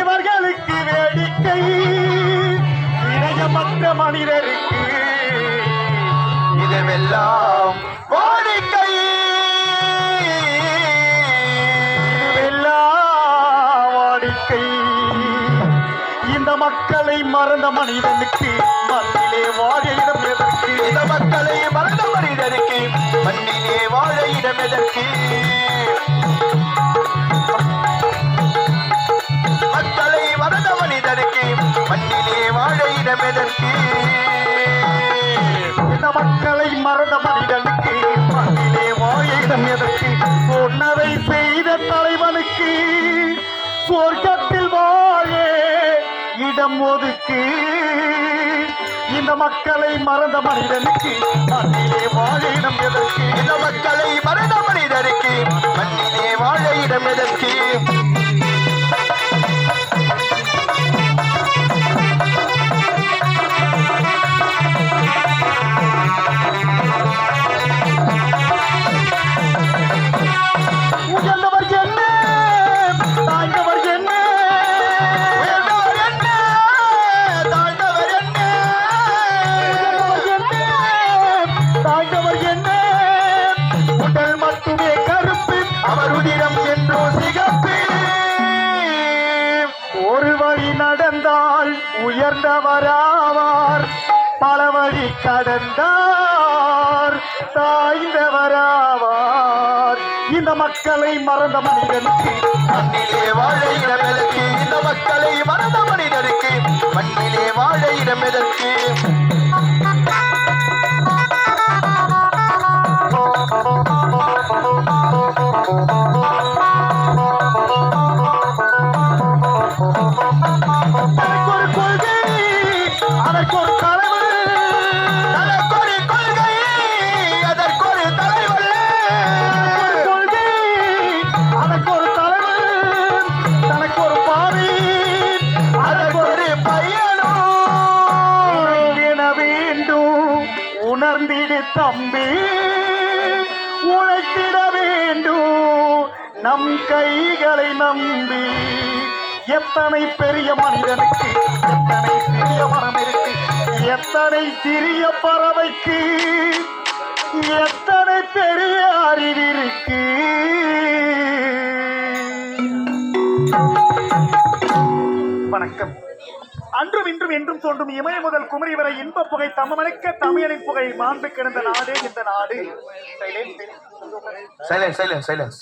இவர்களுக்கு வேடிக்கை. இணையமற்ற மனிதருக்கு இதுவெல்லாம் வாடிக்கை இதுவெல்லாம் வாடிக்கை இந்த மக்களை மறந்த மனிதனுக்கு மண்ணிலே வாழ இடம் எதற்கு? இந்த மக்களை மறந்த மனிதனுக்கு மண்ணிலே வாழ இடம் எதற்கு? மக்களை மனிதனுக்கு மண்ணிலே வாழ இடம் இந்த மக்களை மறந்த மனிதனுக்கு மண்ணிலே வாழ இடம் எதற்கு? சொன்னதை செய்த தலைவனுக்கு சொர்க்கத்தில் வாழ இடம் ஒதுக்கு. இந்த மக்களை மறந்த மனிதனுக்கு மண்ணிலே வாழ இடம் எதற்கு? இந்த மக்களை மறந்த மனிதனுக்கு மண்ணிலே வாழ இடம் எதற்கு? வழி நடந்தால் உயர்ந்தவராவார். பல வழி கடந்தார் தாய்ந்தவராவார் இந்த மக்களை மறந்த மனிதனுக்கு மண்ணிலே வாழ இடம் எதற்கு இந்த மக்களை மறந்த மனிதனுக்கு மண்ணிலே வாழ இடம் எதற்கு அதற்கு வேண்டும் உணர்ந்திடு தம்பி. உழைத்திட வேண்டும் நம் கைகளை நம்பி. எத்தனை பெரிய மனிதனுக்கு எத்தனை சிறிய மனம் இருக்கு எத்தனை சிறிய பறவைக்கு எத்தனை பெரிய அறிவு இருக்கு வணக்கம். அன்றும் இன்றும் என்றும் தோன்றும் இமய முதல் குமரி வரை இன்ப புகை தமமனைக்க தமிழனின் புகை மாண்பு கிடந்த நாடு இந்த நாடு. Silence silence silence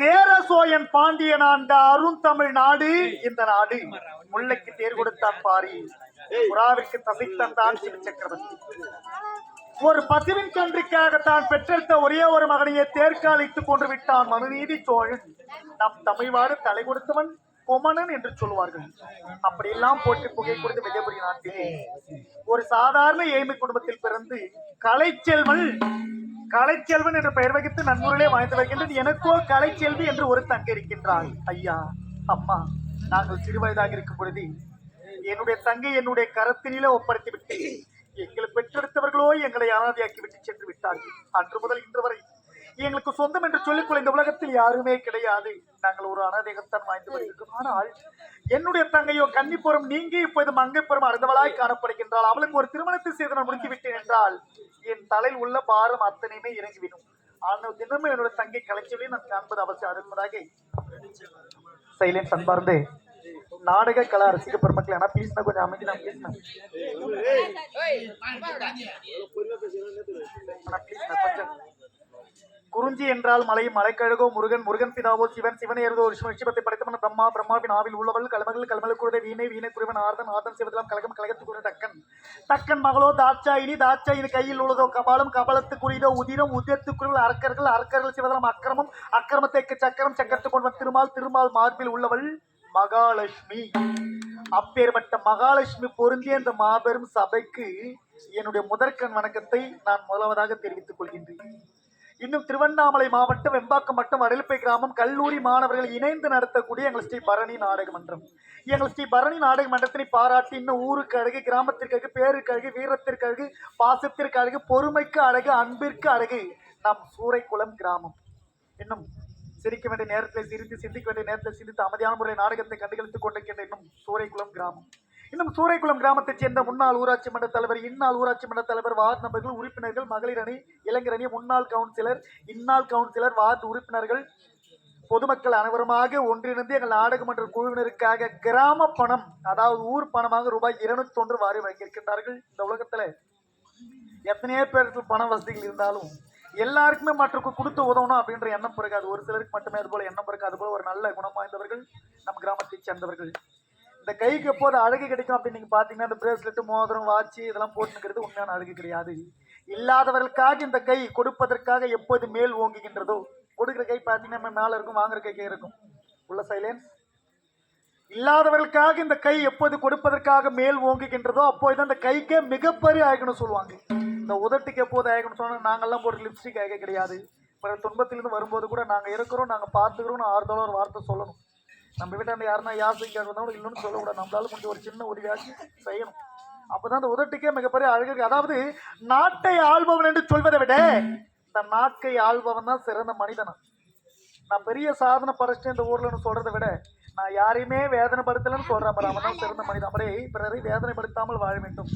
Chera Cholan Pandiyan ஆண்ட அருந்தமிழ் நாடு இந்த நாடு. முல்லைக்கு தேர் கொடுத்தான் பாரி. புறாவிற்கு தசை தந்தான் சிவ சக்கரவர்த்தி. ஒரு பசுவின் கன்றிக்காக தான் பெற்றெடுத்த ஒரே ஒரு மகனையே தேர்காலித்துக் கொண்டு விட்டான் மனுநீதி சோழன் நம் தமிழ்வாடு தலை கொடுத்தவன். கொமனன் என்று சொல்லுவார்கள். அப்படியெல்லாம் போட்டு புகை கொடுத்து விஜயபுரி நாட்டிலே ஒரு சாதாரண ஏழ்மை குடும்பத்தில் பிறந்து கலைச்செல்வன் கலைச்செல்வன் என்ற பெயர் வகித்து நன்முறையிலே வாழ்ந்து வருகின்றது. எனக்கோ கலைச்செல்வி என்று ஒரு தங்கை இருக்கின்றாள் ஐயா அம்மா நாங்கள் சிறுவயதாக இருக்கும் பொழுது என்னுடைய தங்கை என்னுடைய கரத்தினிலே ஒப்படைத்து விட்டு எங்களை பெற்றெடுத்தவர்களோ எங்களை அனாதையாக்கி விட்டு சென்று விட்டார்கள். அன்று முதல் இன்று வரை எங்களுக்கு சொந்தம் என்று சொல்லிக்கொள்ள இந்த உலகத்தில் யாருமே கிடையாது நாங்கள் ஒரு அனாதைகத்தான் வாழ்ந்து வருகிறோம் ஆனால் என்னுடைய தங்கையோ கன்னிப்புறம் நீங்கி இப்போது மங்கைப்புறம் அறிந்தவளாய் காணப்படுகின்றாள் அவளுக்கு ஒரு திருமணத்தை செய்து நான் முடித்து விட்டேன் என்றால் என் தலையில் உள்ள பாரம் அத்தனையுமே இறங்கிவிடும் ஆனால் தினமும் என்னுடைய தங்கை கலைச்சொல்லி நான் காண்பது அவசியம் அருந்ததாக சைலன்ஸ் அன்பார்ந்து நாடக கலா ரசிக பெருமக்கள் ஆனா பேசினா கொஞ்சம் அமைதி நான் பேசினேன் கொஞ்சம் குறிஞ்சி என்றால் மலை மலைக்கழகோ முருகன் முருகன் பிதாவோ சிவன் சிவன் ஏறுதோ விஷ்ணு விஷயத்தை படைத்தவன் பிரம்மா பிரம்மாவின் ஆவில் உள்ளவள் கலமகள் கலமல குருதை வீணை வீணை குருவன் ஆர்தன் ஆர்தன் சிவதெல்லாம் கலகம் கலகத்துக்குரிய டக்கன் டக்கன் மகளோ தாட்சாயினி தாட்சாயினி கையில் உள்ளதோ கபாலம் கபாலத்துக்குரியதோ உதிரம் உதிரத்துக்குரிய அரக்கர்கள் அரக்கர்கள் சிவதெல்லாம் அக்கிரமம் அக்கிரமத்தைக்கு சக்கரம் சக்கரத்து கொண்டு திருமால் திருமால் மார்பில் உள்ளவள் மகாலட்சுமி. அப்பேற்பட்ட மகாலட்சுமி பொருந்திய இந்த மாபெரும் சபைக்கு என்னுடைய முதற்கண் வணக்கத்தை நான் முதலாவதாக தெரிவித்துக் கொள்கின்றேன். இன்னும் திருவண்ணாமலை மாவட்டம் வெம்பாக்கம் வட்டம் அடல்பை கிராமம் கல்லூரி மாணவர்கள் இணைந்து நடத்தக்கூடிய எங்கள் ஸ்ரீ பரணி நாடக மன்றம். எங்கள் ஸ்ரீ பரணி நாடக மன்றத்தினை பாராட்டி இன்னும் ஊருக்கு அழகு கிராமத்திற்கு அழகு பேருக்கு அழகு வீரத்திற்கு அழகு பாசத்திற்கு அழகு பொறுமைக்கு அழகு அன்பிற்கு அழகு நம் சூறைக்குளம் கிராமம். இன்னும் சிரிக்க வேண்டிய நேரத்தில் சிரித்து சிந்திக்க வேண்டிய நேரத்தில் சிந்தித்து அமைதியான முறை நாடகத்தை கண்டுகளித்துக் கொண்டிருக்கின்ற இன்னும் சூறைக்குளம் கிராமம். இன்னும் சூறைக்குளம் கிராமத்தைச் சேர்ந்த முன்னாள் ஊராட்சி மன்ற தலைவர் இந்நாள் ஊராட்சி மன்ற தலைவர் வார்டு நபர்கள் உறுப்பினர்கள் மகளிர் அணி இளைஞர் அணி முன்னாள் கவுன்சிலர் இந்நாள் கவுன்சிலர் வார்டு உறுப்பினர்கள் பொதுமக்கள் அனைவருமாக ஒன்றிணைந்து எங்கள் நாடகமன்ற குழுவினருக்காக கிராம பணம் அதாவது ஊர் பணமாக ரூபாய் இருநூத்தி ஒன்று வாரி வழங்கியிருக்கின்றார்கள் இந்த உலகத்துல. எத்தனையோ பேருக்கு பண வசதிகள் இருந்தாலும் எல்லாருக்குமே மற்றவருக்கு கொடுத்து உதவணும் அப்படின்ற எண்ணம் பிறக்காது ஒரு சிலருக்கு மட்டுமே அது போல எண்ணம் அது போல ஒரு நல்ல குணம் வாய்ந்தவர்கள் நம் கிராமத்தைச் சேர்ந்தவர்கள். இந்த கைக்கு எப்போது அழகு கிடைக்கும் அப்படின்னு நீங்க பாத்தீங்கன்னா இந்த பிரேஸ்லெட் மோதிரம் வாட்சி இதெல்லாம் போட்டுக்கிறது உண்மையான அழகு கிடையாது. இல்லாதவர்களுக்காக இந்த கை கொடுப்பதற்காக எப்போது மேல் ஓங்குகின்றதோ கொடுக்குற கை பார்த்தீங்கன்னா மேலே இருக்கும் வாங்குற கை கை இருக்கும். உள்ள சைலன்ஸ் இல்லாதவர்களுக்காக இந்த கை எப்போது கொடுப்பதற்காக மேல் ஓங்குகின்றதோ அப்போது அந்த கைக்கே மிகப்பெரிய ஆகணும் சொல்லுவாங்க. இந்த உதட்டுக்கு எப்போது ஆகணும் சொன்னால் நாங்கள்லாம் போட்டு லிப்ஸ்டிக் ஆக கிடையாது. பிற துன்பத்திலிருந்து வரும்போது கூட நாங்கள் இருக்கிறோம் நாங்கள் பார்த்துக்கிறோம்னு ஆறுதலாக ஒரு வார்த்தை சொல்லணும். நம்ம வீட்டாண்ட யாருன்னா யாசைக்காக வந்தாலும் இல்லைன்னு சொல்லக்கூடாது. நம்மளால கொஞ்சம் ஒரு சின்ன உதவியாச்சு செய்யணும். அப்பதான் அந்த உதட்டுக்கே மிகப்பெரிய அழகு இருக்கு. அதாவது நாட்டை ஆள்பவன் என்று சொல்வதை விட இந்த நாட்டை ஆள்பவன் தான் சிறந்த மனிதனா. நான் பெரிய சாதனை படைச்சிட்டேன் இந்த ஊர்லன்னு சொல்றதை விட. நான் யாரையுமே வேதனைப்படுத்தலன்னு சொல்றேன். அப்புறம் அவன் தான் சிறந்த மனிதன். அப்படியே பிறரை வேதனைப்படுத்தாமல் வாழ வேண்டும்.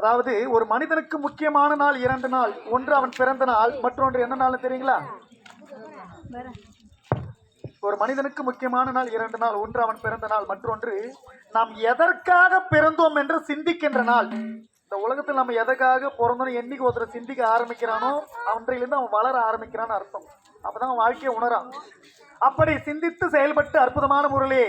அதாவது ஒரு மனிதனுக்கு முக்கியமான நாள் இரண்டு நாள். ஒன்று அவன் பிறந்த நாள் மற்றொன்று என்ன நாள் தெரியுங்களா? ஒரு மனிதனுக்கு முக்கியமான நாள் இரண்டு நாள் ஒன்று அவன் பிறந்த நாள் மற்றொன்று நாம் எதற்காக பிறந்தோம் என்று சிந்திக்கின்ற நாள். இந்த உலகத்தில் நம்ம எதற்காக பிறந்தோம் என்னைக்கு ஒருத்தர் சிந்திக்க ஆரம்பிக்கிறானோ அவன்றையிலிருந்து அவன் வளர ஆரம்பிக்கிறான்னு அர்த்தம். அப்பதான் அவன் வாழ்க்கையை உணரான். அப்படி சிந்தித்து செயல்பட்டு அற்புதமான முறையிலே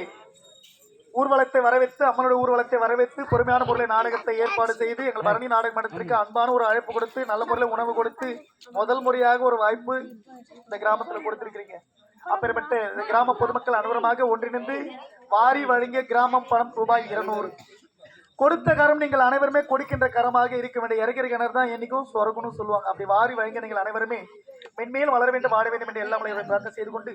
ஊர்வலத்தை வரவேற்று அம்மனுடைய ஊர்வலத்தை வரவேற்று பொறுமையான முறையில் நாடகத்தை ஏற்பாடு செய்து எங்கள் பரணி நாடக மன்றத்திற்கு அன்பான ஒரு அழைப்பு கொடுத்து நல்ல முறையில் உணவு கொடுத்து முதல் முறையாக ஒரு வாய்ப்பு இந்த கிராமத்தில் கொடுத்திருக்கிறீங்க. அப்பேற்பட்ட இந்த கிராம பொதுமக்கள் அனுபவமாக ஒன்றிணைந்து வாரி வழங்கிய கிராமம் பணம் ரூபாய் இருநூறு. கொடுத்த கரம் நீங்கள் அனைவருமே கொடுக்கின்ற கரமாக இருக்க வேண்டிய இறக்கிற கிணறு தான் என்னைக்கும் சொரகுன்னு சொல்லுவாங்க. அப்படி வாரி வழங்கிய நீங்கள் அனைவருமே மென்மேலும் வளர வேண்டும் வாட வேண்டும் என்று எல்லாம் பிரார்த்தனை செய்து கொண்டு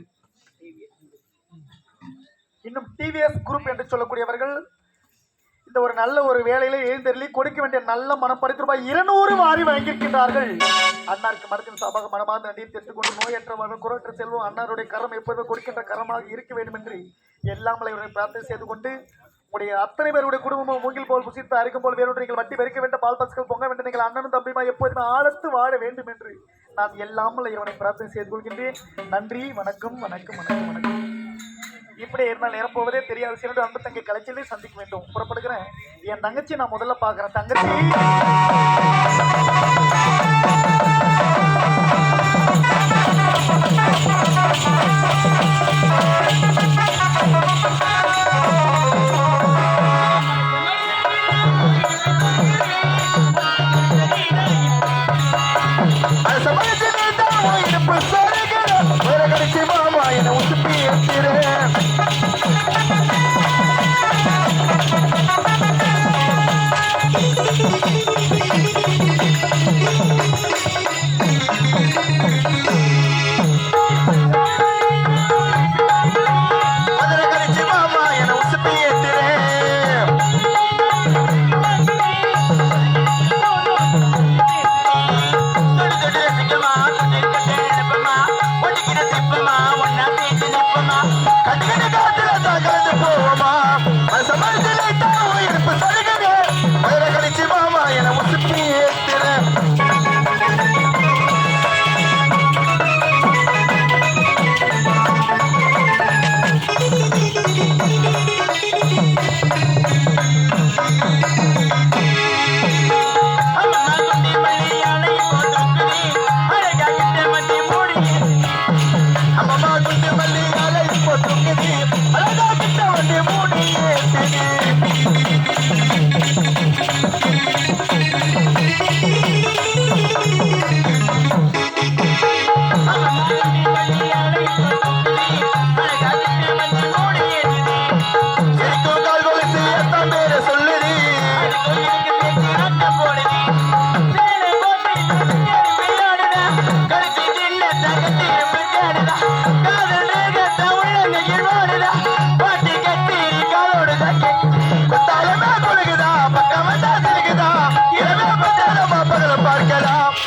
இன்னும் டிவிஎஸ் குரூப் என்று சொல்லக்கூடியவர்கள் இந்த ஒரு நல்ல ஒரு வேலையில எழுந்தருளி கொடுக்க வேண்டிய நல்ல மனம் படைத்து ரூபாய் இருநூறு வாரி வாங்கியிருக்கின்றார்கள். அன்னாருக்கு மரத்தின் சாபாக மனமார்ந்த நன்றியை தெரிந்து கொண்டு நோயற்றவர்கள் குரற்ற செல்வம் அன்னாருடைய கரம் எப்போதுமே கொடுக்கின்ற கரமாக இருக்க வேண்டும் என்று எல்லாம் இவரை பிரார்த்தனை செய்து கொண்டு உடைய அத்தனை பேருடைய குடும்பமும் மூங்கில் போல் புசித்து அரிக்கும் போல் வேறு நீங்கள் வட்டி பெருக்க வேண்டும் பால் பசுக்கள் பொங்க வேண்டும் நீங்கள் அண்ணனும் தம்பிமா எப்போதுமே ஆழத்து வாழ வேண்டும் என்று நான் எல்லாமல் இவனை பிரார்த்தனை செய்து கொள்கின்றேன். நன்றி வணக்கம் வணக்கம் வணக்கம் வணக்கம். இப்படி இருந்தால் நிரப்புவதே தெரியாது. சிறந்த அன்பு தங்கை கலைச்சலே சந்திக்க வேண்டும். புறப்படுகிறேன். என் தங்கச்சி நான் முதல்ல பார்க்குறேன். தங்கச்சி!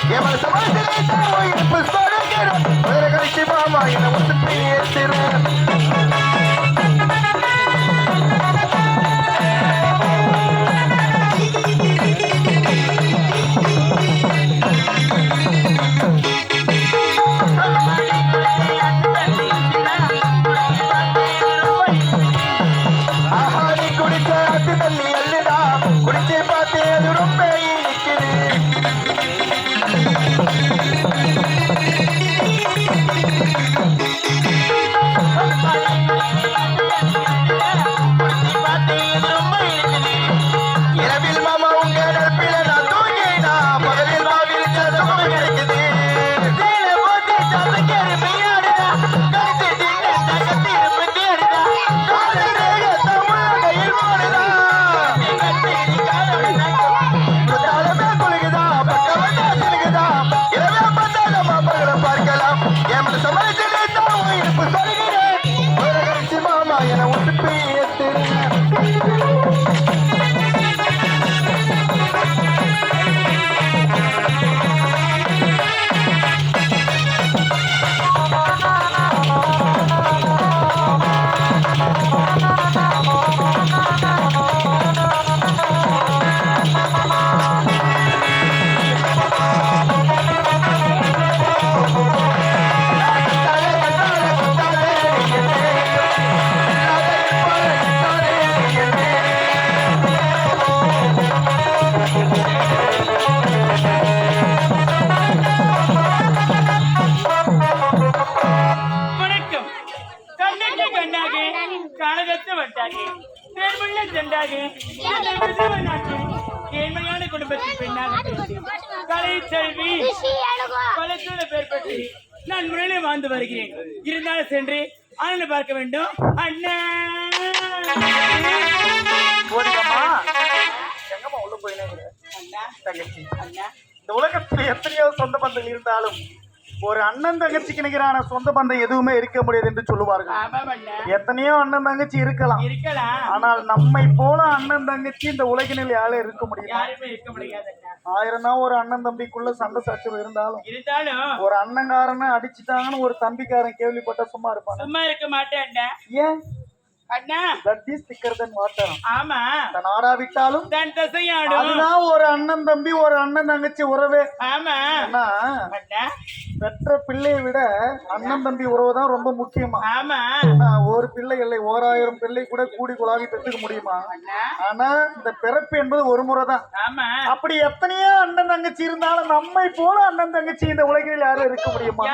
Yeah, us some money, we have to start again. We're gonna keep our mind, and what's the PSC? ஒரு அண்ணன் தங்கச்சிக்கு நிகரான சொந்த பந்தம் எதுவுமே இருக்க முடியாது என்று சொல்லுவார்கள். எத்தனையோ அண்ணன் தங்கச்சி இருக்கலாம். ஆனால் நம்மை போல அண்ணன் தங்கச்சி இந்த உலகினில் யாரும் இருக்க முடியாது. ஆயிரம் தான் ஒரு அண்ணன் தம்பிக்குள்ள சண்டை சச்சரவு இருந்தாலும் இருந்தாலும் ஒரு அண்ணங்காரனை அடிச்சுட்டாங்கன்னு ஒரு தம்பிக்காரன் கேள்விப்பட்ட சும்மா இருப்பாங்க சும்மா இருக்க மாட்டேன் ஏன்? அண்ணா. தட் இஸ் திக்கர் தன் வாட்டர் ஆமா. தன் ஆடாவிட்டாலும் தன் தசையாடும். அதுதான் ஒரு அண்ணன் தம்பி ஒரு அண்ணன் தங்கச்சி உறவே. ஆமா. அண்ணா பெற்ற பிள்ளையை விட அண்ணன் தம்பி உறவு தான் ரொம்ப முக்கியமா. ஆமா. ஒரு பிள்ளை இல்லை ஓராயிரம் பிள்ளை கூட கூடி குழாவி பெற்றுக்க முடியுமா? ஆனா இந்த பிறப்பு என்பது ஒரு முறை தான். அப்படி எத்தனையோ அண்ணன் தங்கச்சி இருந்தாலும் நம்மை போல அண்ணன் தங்கச்சி இந்த உலகில் யாரும் இருக்க முடியுமா?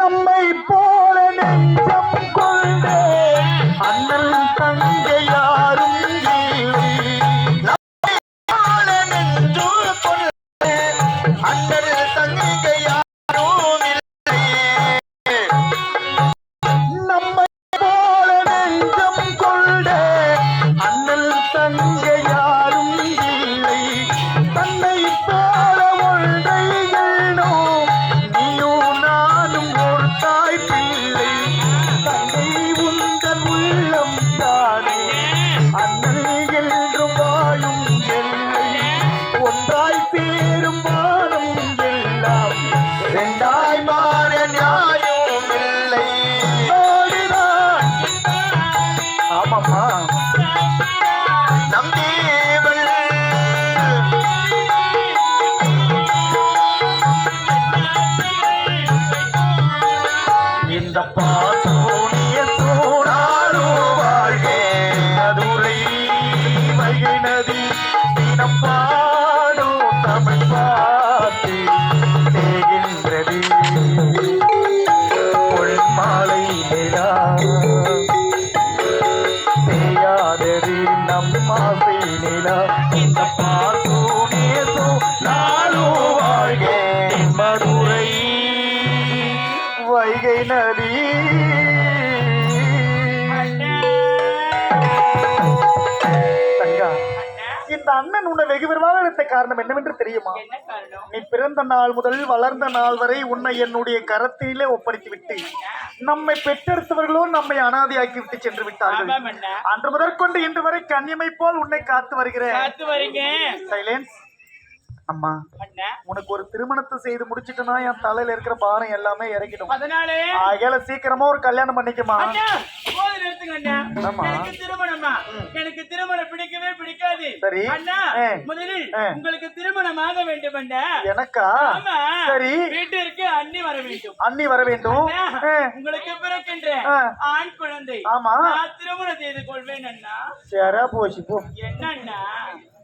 நம்மை போல நெஞ்சம் கொண்டே அண்ணன் தங்கை யாரும் வைகை நதி. இந்த அண்ணன் உன்னை வெகு விரைவாக எடுத்த காரணம் என்னவென்று தெரியுமா? நீ பிறந்த நாள் முதல் வளர்ந்த நாள் வரை உன்னை என்னுடைய கரத்திலே ஒப்படைத்து விட்டு நம்மை பெற்றெடுத்தவர்களோ நம்மை அனாதையாக்கி விட்டு சென்று விட்டார்கள். அன்று முதற்கொண்டு இன்று வரை கன்னியமை போல் உன்னை காத்து வருகிறேன். சைலன்ஸ் அம்மா உனக்கு ஒரு திருமணத்தை செய்து முடிச்சிட்டனா என் தலையில இருக்கிற பாரம் எல்லாமே இறங்கிடும் அதனாலே. ஆகையால சீக்கிரமா ஒரு கல்யாணம் பண்ணிக்கமா? எனக்கு திருமணமா? பிடிக்கவே பிடிக்காது. சரி. முதலில். உங்களுக்கு திருமணம் ஆக வேண்டும் எனக்கா? சரி. வீட்டிற்கு அண்ணி வர வேண்டும். அண்ணி வர வேண்டும். உங்களுக்கு பிறக்கின்ற. ஆண் குழந்தை. ஆமா. திருமணம் செய்து கொள்வேன் அண்ணா. சரா போச்சு போ.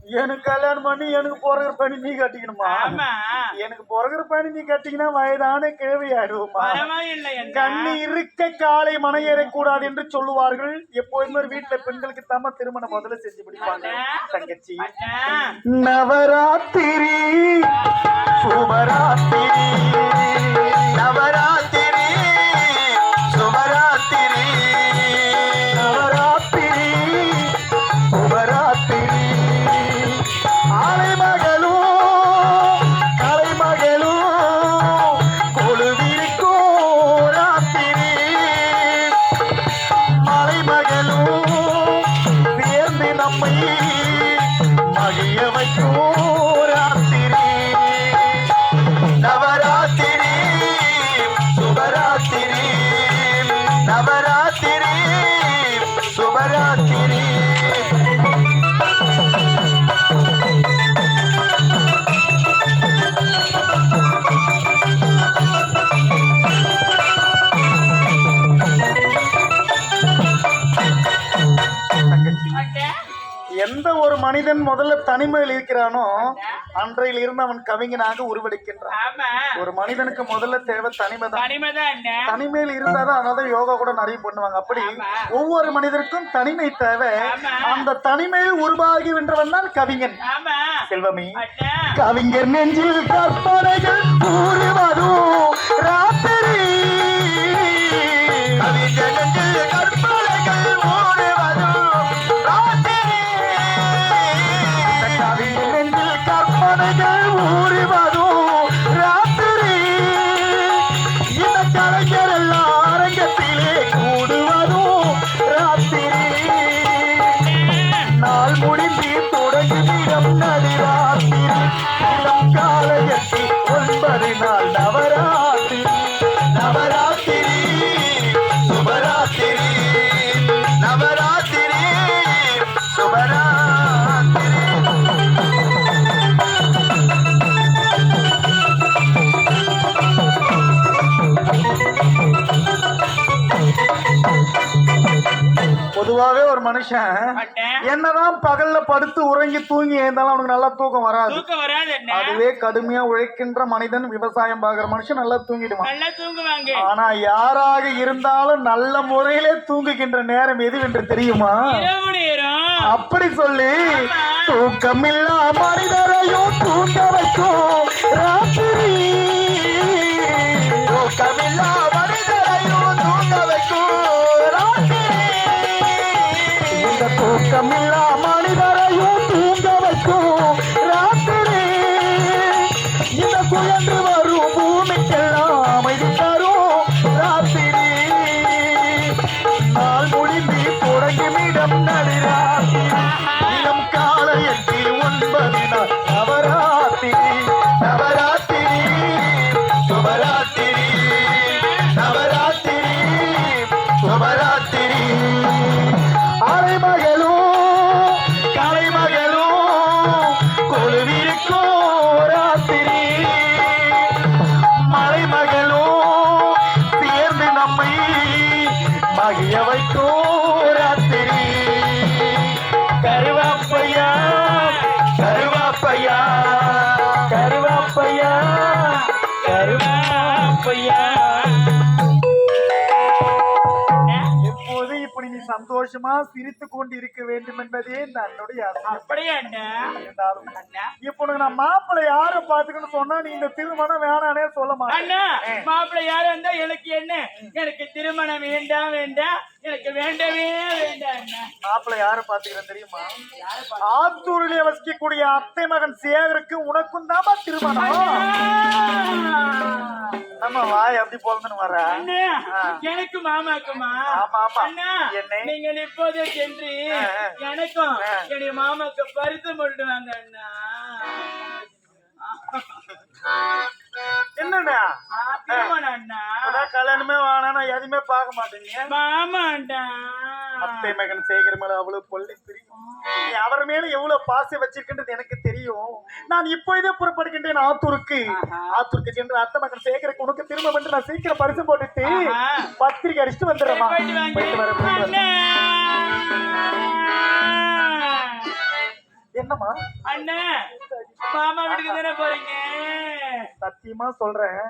எனக்கு கல்யாணம் பண்ணி எனக்கு பிறகுற பணி நீ கட்டிக்கணுமா? எனக்கு பிறகுற பணி நீ கட்டிக்கினா வயதான கேள்வி ஆயிடுவோமா கண்ணி இருக்க காலை மனையேறக்கூடாது என்று சொல்லுவார்கள். எப்போதுமே வீட்டுல பெண்களுக்கு தாம திருமணம் முதல்ல செஞ்சு பிடிப்பாங்க தங்கச்சி. நவராத்திரி சுபராத்திரி நவராத்திரி சுபராத்திரி மனிதன் முதல்ல தனிமையில் இருக்கிறானோ அன்றையில் இருந்து அவன் கவிஞனாக உருவெடுக்கின்றான். ஒரு மனிதனுக்கு முதல்ல தேவை தனிமை தான் தனிமையில் இருந்தாதான் அதனால யோகா கூட நிறைய பண்ணுவாங்க. அப்படி ஒவ்வொரு மனிதருக்கும் தனிமை தேவை. அந்த தனிமையில் உருவாகி வென்றவன் தான் கவிஞன். செல்வமி கவிஞர் நெஞ்சில் கற்பனைகள் கூறுவதும் ராத்திரி மனுஷன் என்னதான் பகல்ல படுத்து உறங்கி தூங்கி எழுந்தாலும் அவனுக்கு நல்லா தூக்கம் வராது. அதுவே கடுமையா உழைக்கின்ற மனிதன் விவசாயம் பார்க்கிற மனுஷன் நல்லா தூங்கிடுவான். ஆனா யாராக இருந்தாலும் நல்ல முறையிலே தூங்குகின்ற நேரம் எதுவென்று தெரியுமா? இரவு நேரம். அப்படி சொல்லி. தூக்கமில்லா மனிதரையும் தூங்க வைக்கும் ராத்திரி. தூக்கமில்லா சந்தோஷமா சிரித்து கொண்டு இருக்க வேண்டும் என்பதே என்னுடைய அப்படியே அண்ணா? இருந்தாலும் இப்போ நான் மாப்பிள்ளை யாரை பாத்துக்கணும்னு சொன்னா நீ இந்த திருமணம் வேணானே சொல்ல மாட்டேன். மாப்பிள்ளை யாரா இருந்தா எனக்கு என்ன? எனக்கு திருமணம் வேண்டாம் வேண்டாம். எனக்கு வேண்டவே வேண்டாம் அண்ணா மாப்பிள்ளை யாரை பாத்துக்கிறேன் தெரியுமா ஆத்தூரிலே வசிக்கக்கூடிய அத்தை மகன் சேகருக்கு உனக்கும் தாமா திருமணம் நம்ம வாய் அப்படி போலன்னு வர எனக்கு மாமாக்குமா ஆமா, ஆமா. அண்ணா என்ன? நீங்கள் இப்போதே சென்று. எனக்கும். என்னுடைய மாமாக்கு பரிசு போட்டுட்டு வாங்க அண்ணா என்னண்ணா? கல்யாணமே நான் எதுவுமே பார்க்க மாட்டேங்க. மாமாண்டா. அத்தை மகன் சேகர் மேல அவ்வளவு கொள்ளை தெரியும் அவர் மேல எவ்வளவு பாசம் வச்சிருக்கின்றது எனக்கு தெரியும். நான் இப்போ இதே புறப்படுகின்றேன் ஆத்தூருக்கு. ஆத்தூருக்கு சென்று அத்தை மகன் சேகருக்கு உனக்கு திரும்ப வந்து நான் சீக்கிரம் பரிசு போட்டுட்டு ஆஹா. பத்திரிக்கை அடிச்சுட்டு வந்துடுறேம்மா. போயிட்டு வரேன். அண்ணா. என்னம்மா? அண்ணா மாமா வீட்டுக்கு தானே போறீங்க? சத்தியமா சொல்றேன்.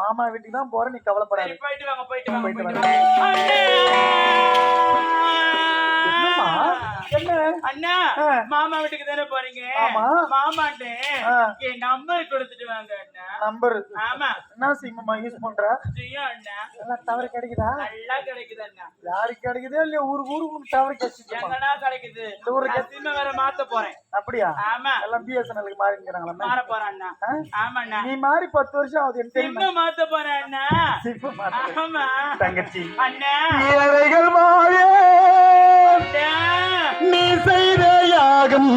மாமா வீட்டுக்கு தான் போறேன் நீ கவலைப்படாத. போயிட்டு வாங்க போயிட்டு வாங்க போயிட்டு வாங்க. அண்ணா. மாமா வீட்டுக்கு தானே போறீங்க. மாமாட்ட. என் நம்பர் கொடுத்துட்டு வாங்க அண்ணா. நம்பர் ஆமா. என்ன சிம்மம்மா யூஸ் பண்ற? ஜியோ அண்ணா. எல்லாம் தவறு கிடைக்குதா? நல்லா கிடைக்குது அண்ணா. யாருக்கு கிடைக்குதோ இல்லையா ஊருக்கு ஊருக்கு தவறு கிடைச்சிச்சுமா எங்கடா கிடைக்குது? இந்த ஊருக்கு சிம்ம வேற மாத்த போறேன். அப்படியா? ஆமா. எல்லாம் பிஎஸ்என்எலுக்கு மாறிங்கிறாங்களா மாற போறேன் அண்ணா. ஆ? ஆமா அண்ணா. நீ மாறி பத்து வருஷம் ஆகுது எனக்கு சிம்ம மாத்த போறேன் அண்ணா. சிம்ம மாத்து. ஆமா. தங்கச்சி. அண்ணா. நீ செய்த யாகம்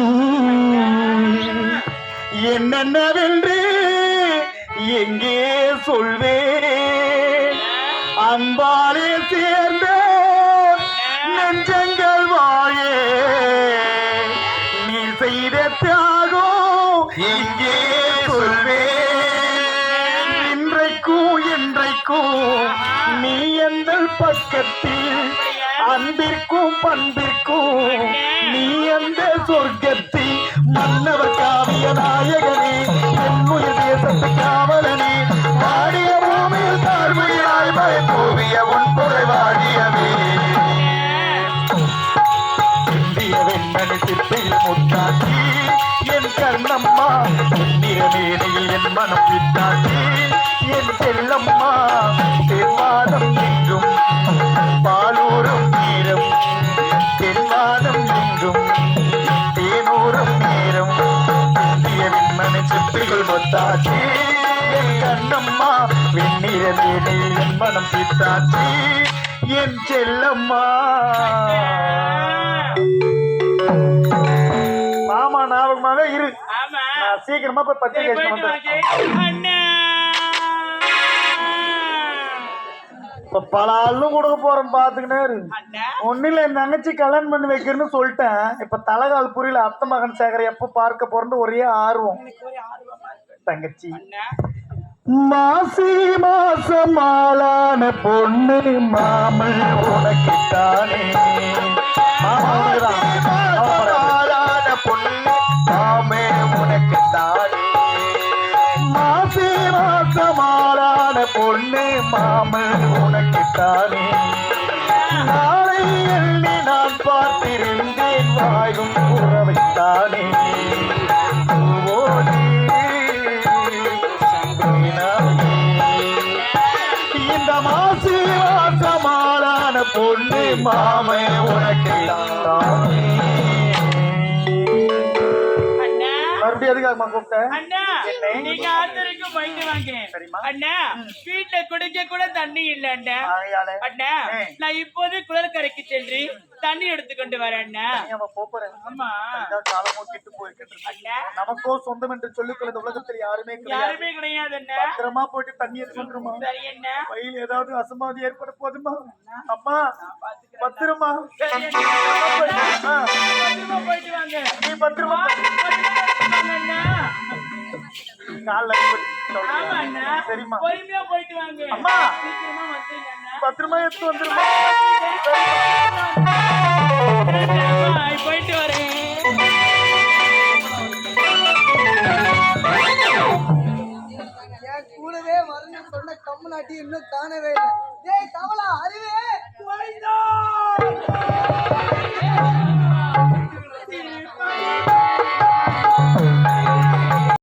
என்னென்னவென்று எங்கே சொல்வே அன்பாலே சேர்ந்த நெஞ்சங்கள் வாழே நீ செய்த தியாகம் எங்கே சொல்வே இன்றைக்கும் என்றைக்கும் நீ எந்த பக்கத்தில் அன்பிற்கும் பண்பிற்கும் நீ அந்த சொர்க்கத்தில் மன்னவர் காவிய நாயகனே என்னுயிர் தேசத்து காவலனே வாடிய பூமியில் தாழ்மையாய் பயப்போவிய உன் புகழ் வாடியவே இந்திய வெண்மணி சிற்பில் முத்தாக்கி என் கண்ணம்மா இந்திய மேடையில் என் மனம் பித்தாக்கி என் செல்லம்மா தேவாதம் என்றும் பாலூரும் நீரம். தென்வாதம் எங்கும் தேனூரும் நேரம். இந்திய வெண்மணி சிற்பிகள் முத்தாட்சி என் கண்ணம்மா வெண்ணிற மேடையில் என் மனம் பித்தாட்சி என் செல்லம்மா. மாமா ஞாபகமாவே இரு. ஆமா. சீக்கிரமா போய் பத்திரிக்கை இப்ப பல ஆளும் கொடுக்க போறேன் பாத்துக்கினே ஒன்னும் இல்ல என் தங்கச்சி கல்யாணம் பண்ணி வைக்கிறேன்னு சொல்லிட்டேன். இப்ப தலகால் புரியல அத்தை மகன் சேகரை எப்ப பார்க்க போறேன்னு ஒரே ஆர்வம். தங்கச்சி. மாசி மாசம் ஆளான பொண்ணு மாமல் உனக்குத்தானே. ஆளான பொண்ணு மாமே உனக்குத்தானே. மாசி மாசம் ஆளான பொண்ணு மாமல் பூவோடு இந்த மாசி வாசமாளான பொண்ணு மாமை உனக்கு எதுக்காகமா கூப்பிட்டேன் நீங்க ஆத்தருக்கு. அண்ணா வீட்டுல குடிக்க கூட தண்ணி இல்ல அண்ணா. நான் இப்போது குளர்கரைக்கு சென்று தண்ணி எடுத்துக்கொண்டு வரேன் அண்ணா. ஆமா. காலமோ கெட்டு போயிருக்கின்றது நமக்கோ சொந்தம் என்று சொல்லிக்கொள்ள உலகத்தில் யாருமே கிடையாது. யாருமே கிடையாது பத்திரமா போயிட்டு தண்ணி எடுத்துருமா சரி அண்ணா. வயல் ஏதாவது அசம்பாதி ஏற்பட போதுமா? அம்மா. பத்திரமா? பத்திரமா போயிட்டு வாங்க. நீ பத்திரமா பத்திரமா சரிம்மா பொறுமையா போயிட்டு வாங்க அம்மா. சீக்கிரமா வந்துருங்க பத்திரமா எடுத்து வந்துருமா போயிட்டு வரேன் கூடவே வரணும்னு சொன்ன கம்முனாட்டி இன்னும் காணவே இல்லை. ஏய் தவளா அறிவே